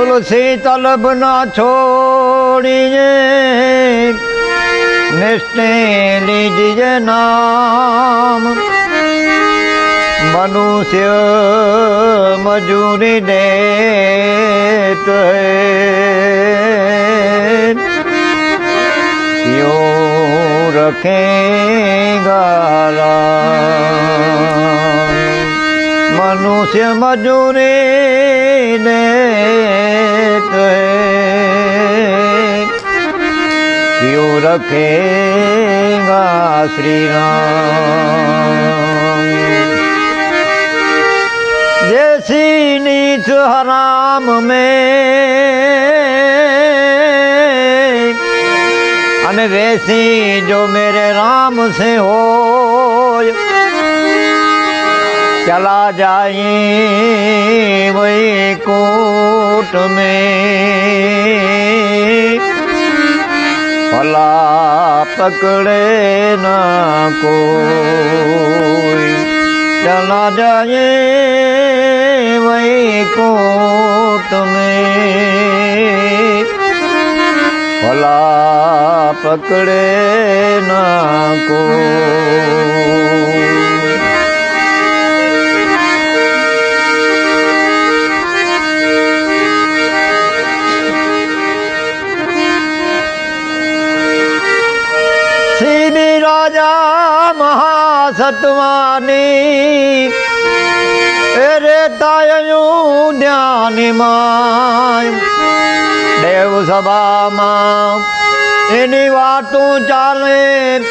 તુલસી તલબ ના છોડીએ નિષ્ઠે લીજીએ નામ. મનુષ્ય મજૂરી દેત યો રામ મનુષ્ય મજૂરી ને કહે ક્યું રખેગા શ્રી રામ જૈસી નીચ હરામ મેં અને વૈસી જો મેરે રામ સે હોય चला जाए वही कोट में भला पकड़े ना कोई चला जाए वही कोट में भला पकड़े ना कोई મહાસત્વાની રે તાયયું ધ્યાનમાં દેવ સભામાં એની વાતું ચાલે.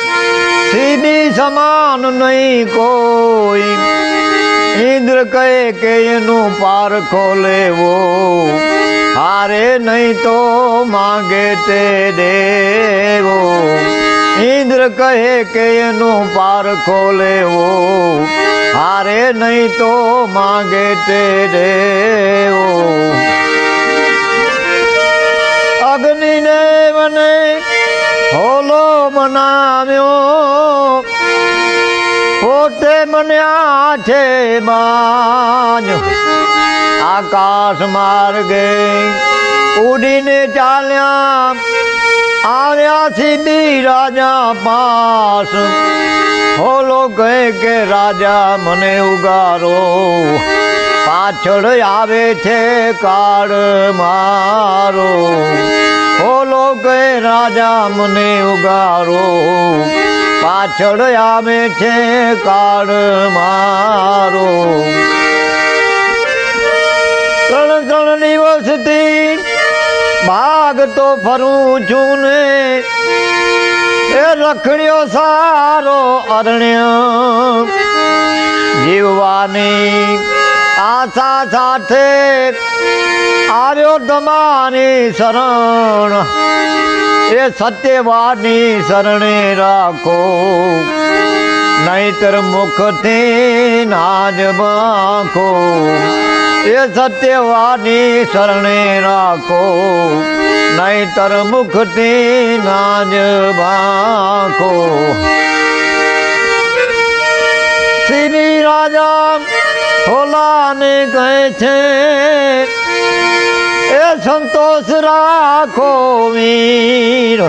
સીધી સમાન નહીં કોઈ. ઇન્દ્ર કહે કે એનું પાર ખોલેવો. હારે નહીં તો માગે તે દેવો. ઇન્દ્ર કહે કે એનું પાર ખોલેવો. હારે નહીં તો માગે તે દેવો. છે બાજ આકાશ માર્ગે ઉડીને ચાલ્યા. આવ્યા સીધી રાજા પાસ. હોલો કહે કે, રાજા, મને ઉગારો. પાછળ આવે છે કાળ મારો. બોલો કે રાજા, મને ઉગારો. પાછળ આવે છે કાળ મારો. ત્રણ ત્રણ દિવસથી ભાગતો ફરું છું ને. એ રખડ્યો સારો અરણ્ય. જીવવાની આશા સાથે આર્યો તમારી શરણ. એ સત્યવાની શરણે રાખો. નહીતર મુખથી નાજ બાંખો એ સત્યવાની શરણે રાખો. નહીતર મુખથી નાજ બાંખો શ્રી રાજા હોલાને કહે છે, એ સંતોષ રાખો વીર.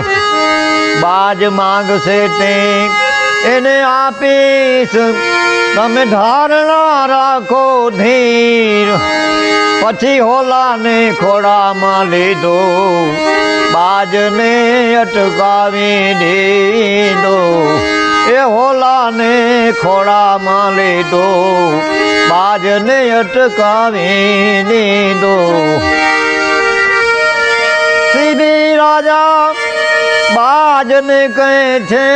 બાજ માંગશે તે, એને આપીશ. તમે ધારણા રાખો ધીર. પછી હોલાને ખોડામાં લીધો. બાજને અટકાવી દીધો. એ હોલાને ખોડામાં લીધો, બાજને અટકાવી દીધો સીધી રાજા બાજને કહે છે,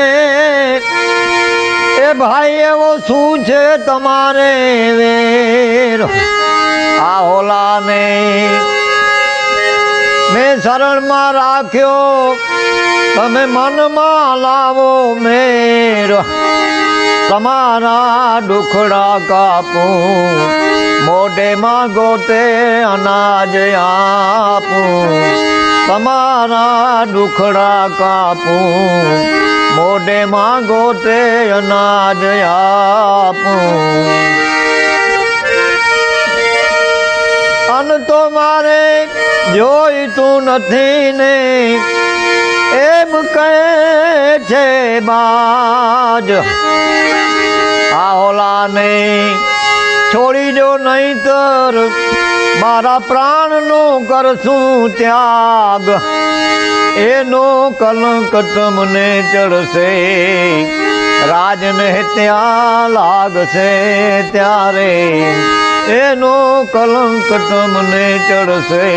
એ ભાઈ, એવો શું છે તમારે વેર? આ હોલાને મેં શરણમાં રાખ્યો. તમે મનમાં લાવો મેર. તમારા દુખડા કાપું. મોઢેમાં ગોતે અનાજ આપું. તમારા દુખડા કાપું. મોઢેમાં ગોતે અનાજ આપું. જોઈતું નથી ને, એમ કહે છે બાજ. આ હોલાને છોડી દો નહીતર, મારા પ્રાણનો કરશું ત્યાગ. એનો કલંક તમને ચડશે. રાજને ત્યાં લાગશે ત્યારે એનો કલંક તમને ચડશે.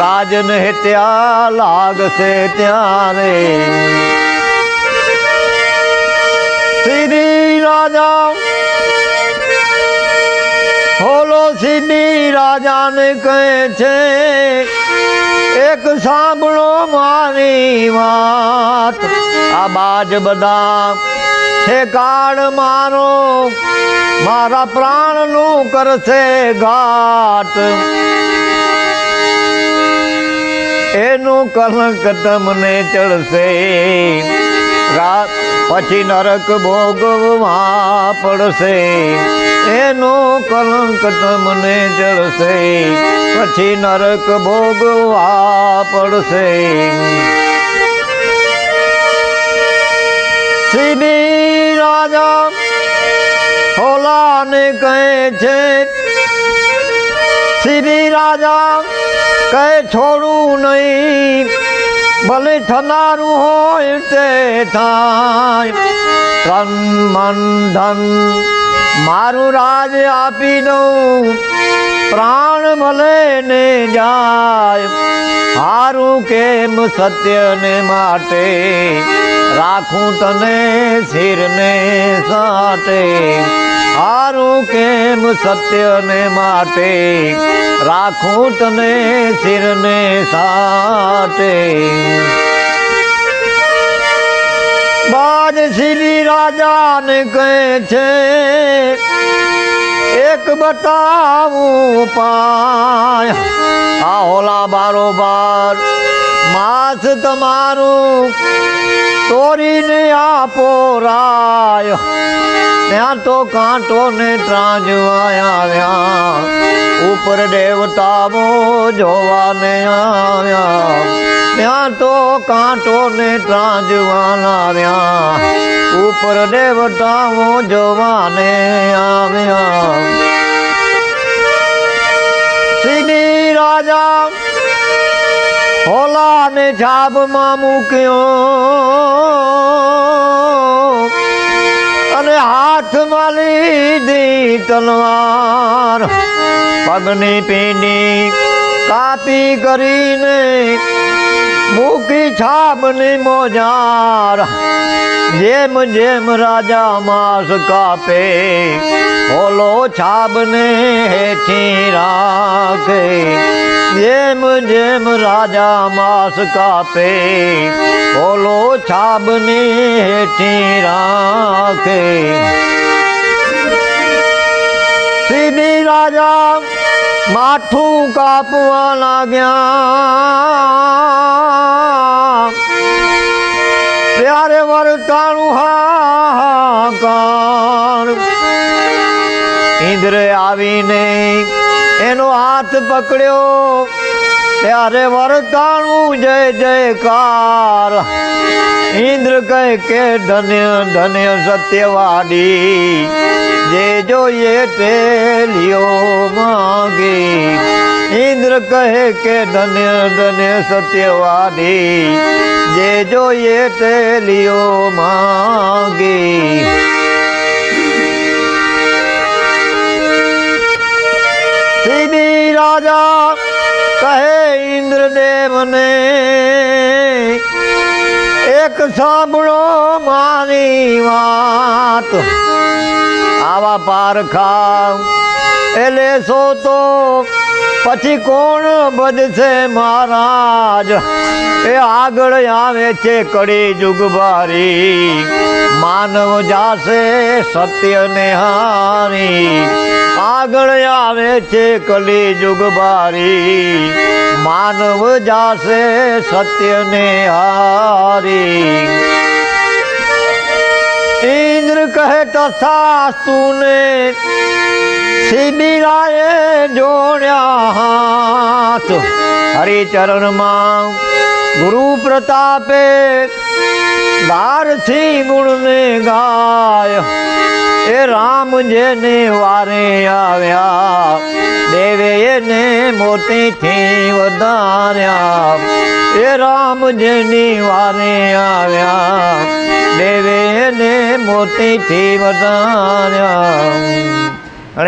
રાજને ત્યાં લાગશે ત્યારે શ્રી રાજા હોલો સિદ્ધિ રાજાને કહે છે, એક સાંભળો મારી વાત. આ બાજ બધા છે કાળ મારો, મારા પ્રાણનું કરશે ઘાટ. એનું કલંક તમને ચડશે. રાત પછી નરક ભોગવવા પડશે. એનું કલંક તમને ચડશે. પછી નરક ભોગવા પડશે. સીધી રાજા હોલાને કહે છે, સીધી રાજા, કહે છોડું નહીં, ભલે થનારું હોય તે થાય. તન મન, ધન, મારું રાજ આપી દઉં, પ્રાણ ભલે ને જાય. હારું કેમ સત્યને માટે? રાખું તને શિરને સાટે હારું કેમ સત્યને માટે? રાખું તને શિરને સાટે બાજ શ્રી રાજાને કહે છે, એક બતાવું પાય. આ હોલા બારોબાર, માસ તમારું તોરીને આપો રાય. ત્યાં તો કાંટો ને આવ્યા. ઉપર દેવતાઓ જોવાને આવ્યા. ત્યાં તો કાંટો ને આવ્યા. ઉપર દેવતાઓ જોવાને આવ્યા. સિની રાજા છાબમાં મૂક્યો. અને હાથમાં લીધી તલવાર. પગની પીંડી કાપી કરીને મૂકી છાબની મોજાર જેમ જેમ રાજા માસ કાપે હોલો છાબને હેઠી રાખે જેમ જેમ રાજા માસ કાપે હોલો છાબને હેઠી રાખે સીધી રાજા માથું કાપવા લાગ્યા ત્યારે વર્તાણું હાકાર ઇન્દ્ર આવીને એનો હાથ પકડ્યો. ત્યારે વરતાણું જય જયકાર. ઇન્દ્ર કહે કે ધન્ય ધન્ય સત્યવાદી. જે જોઈએ તે લિયો માગે. ઇન્દ્ર કહે કે ધન્ય ધન્ય સત્યવાદી. જે જોઈએ તે લિયો માગે. સાંભળો મારી વાત. આવા પારખા એટલે સો તો પછી કોણ બધશે મહારાજ? એ આગળ આવે છે કડી જુગબારી. માનવ જાશે સત્યને હારી. આગળ આવે છે કલી જુગબારી. માનવ જાશે સત્યને હારી. ઇન્દ્ર કહે તથાસ્તુ ને શિબિરાએ જોડ્યા હાથ હરિચરણમાં ગુરુ પ્રતાપે દારથી ગુણને ગાય. રામ જેને વારે આવ્યા, દેવે એને મોતીથી વધાર્યા. એ રામ જેની વારે આવ્યા, દેવે એને મોતીથી વધાર્યા.